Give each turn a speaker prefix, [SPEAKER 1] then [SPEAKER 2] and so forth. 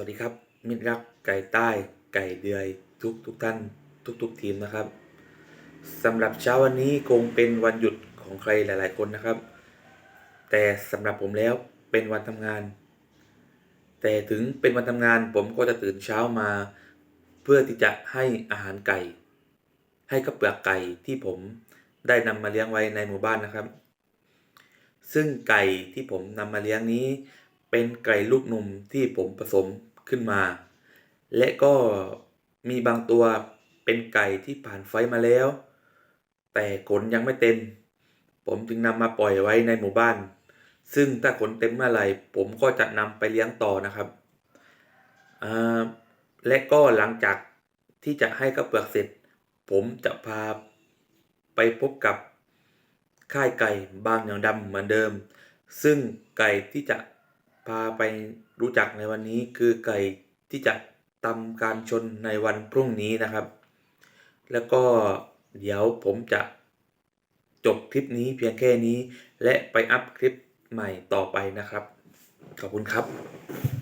[SPEAKER 1] วัสดีครับ มิตรรักไก่ใต้ ไก่เดือยทุกทุกท่านทุกทุกทีมนะครับสำหรับเช้าวันนี้คงเป็นวันหยุดของใครหลาย ๆ คนนะครับ แต่สำหรับผมแล้วเป็นวันทำงาน แต่ถึงเป็นวันทำงานผมก็จะตื่นเช้ามา เพื่อที่จะให้อาหารไก่ ให้กับเปลือกไก่ที่ผมได้นำมาเลี้ยงไว้ในหมู่บ้านนะครับ ซึ่งไก่ที่ผมนำมาเลี้ยงนี้ เป็นไก่ลูกนมที่ผมผสมขึ้นมา และก็มีบางตัวเป็นไก่ที่ผ่านไฟมาแล้ว แต่ขนยังไม่เต็ม ผมจึงนำมาปล่อยไว้ในหมู่บ้าน ซึ่งถ้าขนเต็มเมื่อไหร่ผมก็จะนำไปเลี้ยงต่อนะครับและก็หลังจากที่จะให้ข้าวเปลือกเสร็จ ผมจะพาไปพบกับค่ายไก่บางอย่างดำเหมือนเดิม ซึ่งไก่ที่จะ พาไปรู้จักในวันนี้คือไก่ที่จะทำการชนในวันพรุ่งนี้นะครับ แล้วก็เดี๋ยวผมจะจบคลิปนี้เพียงแค่นี้ และไปอัพคลิปใหม่ต่อไปนะครับ ขอบคุณครับ